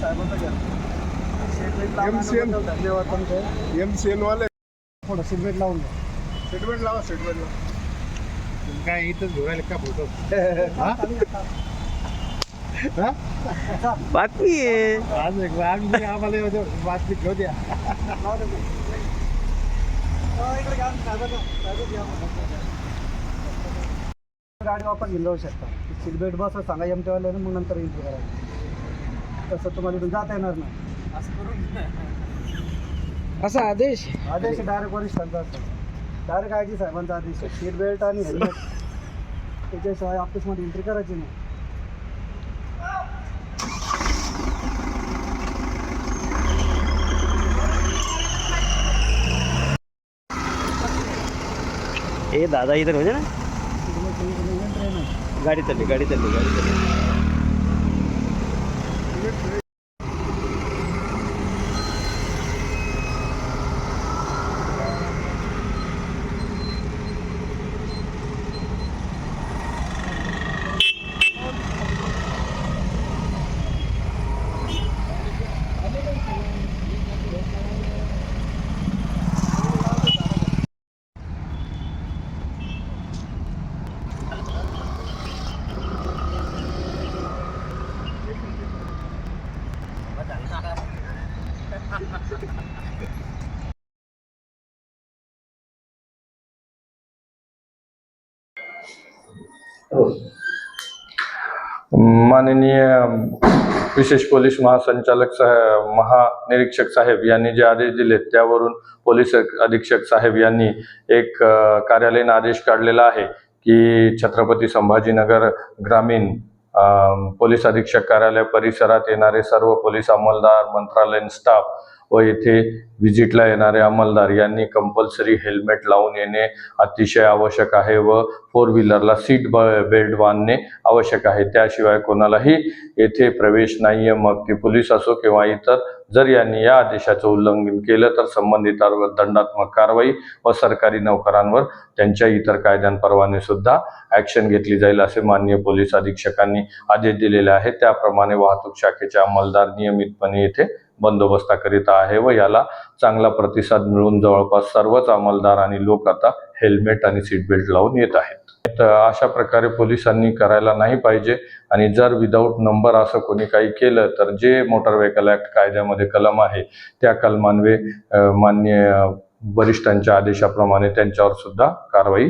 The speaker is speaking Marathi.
साहेबांचा घ्या. लावून MCN. आणल्याबद्दल धन्यवाद तुमचे. एम सी एनवाले थोडं सीट लावून द्या. सेटमेंट लावा सेटमेंट लावा. काय इथंच घेऊन का फोटो बातमी आहे. आज एक आम्ही आम्हाला बातमी घेऊ द्या. लावा दे मग. हो, साहेबांना. गाडी वापस घेऊन जाऊ शकता. सीट बेल्ट बस सांगा एम टीवाल्याने मग नंतर एंट्री करायची तसं तुम्हाला इथून जाता येणार नाही. असा आदेश? आदेश डायरेक्ट वरिष्ठांचा असतो. डायरेक्ट आय जी साहेबांचा आदेश आहे. सीट बेल्ट आणि हेल्मेट त्याच्याशिवाय ऑफिसमध्ये एंट्री करायची नाही. ए दादा इथं म्हणजे ना? एंट्री नाही गाडी चालली गाडी चालली गाडी चालली. good. माननीय विशेष पोलीस महासंचालक साहेब महानिरीक्षक साहेब यांनी जे आदेश दिले त्यावरून पोलीस अधीक्षक साहेब यांनी एक कार्यालयीन आदेश काढलेला आहे की छत्रपती संभाजीनगर ग्रामीण पोलीस अधीक्षक कार्यालय परिसरात येणारे सर्व पोलीस अंमलदार मंत्रालयीन स्टाफ व येथे व्हिजिटला येणारे अंमलदार यांनी कंपल्सरी हेल्मेट लावून येणे अतिशय आवश्यक आहे व फोर व्हीलरला सीट बेल्ट बांधणे आवश्यक आहे. त्याशिवाय कोणालाही येथे प्रवेश नाहीये. मग ते पोलीस असो किंवा इतर जर यांनी या आदेशाचं उल्लंघन केलं तर संबंधितांवर दंडात्मक कारवाई व सरकारी नोकरांवर त्यांच्या इतर कायद्यांप्रमाणे सुद्धा ऍक्शन घेतली जाईल असे माननीय पोलीस अधीक्षकांनी आदेश दिलेले आहेत. त्याप्रमाणे वाहतूक शाखेचे अंमलदार नियमितपणे येथे बंदोबस्ता करीत आहे व याला चांगला प्रतिसाद मिळून जवळपास सर्वच अंमलदार आणि लोक आता हेल्मेट आणि सीट बेल्ट लावून येत आहेत. तर अशा प्रकारे पोलिसांनी करायला नाही पाहिजे आणि जर विदाऊट नंबर असं कोणी काही केलं तर जे मोटार व्हेकल ऍक्ट कायद्यामध्ये कलम आहे त्या कलमान्वे मान्य वरिष्ठांच्या आदेशाप्रमाणे त्यांच्यावर सुद्धा कारवाई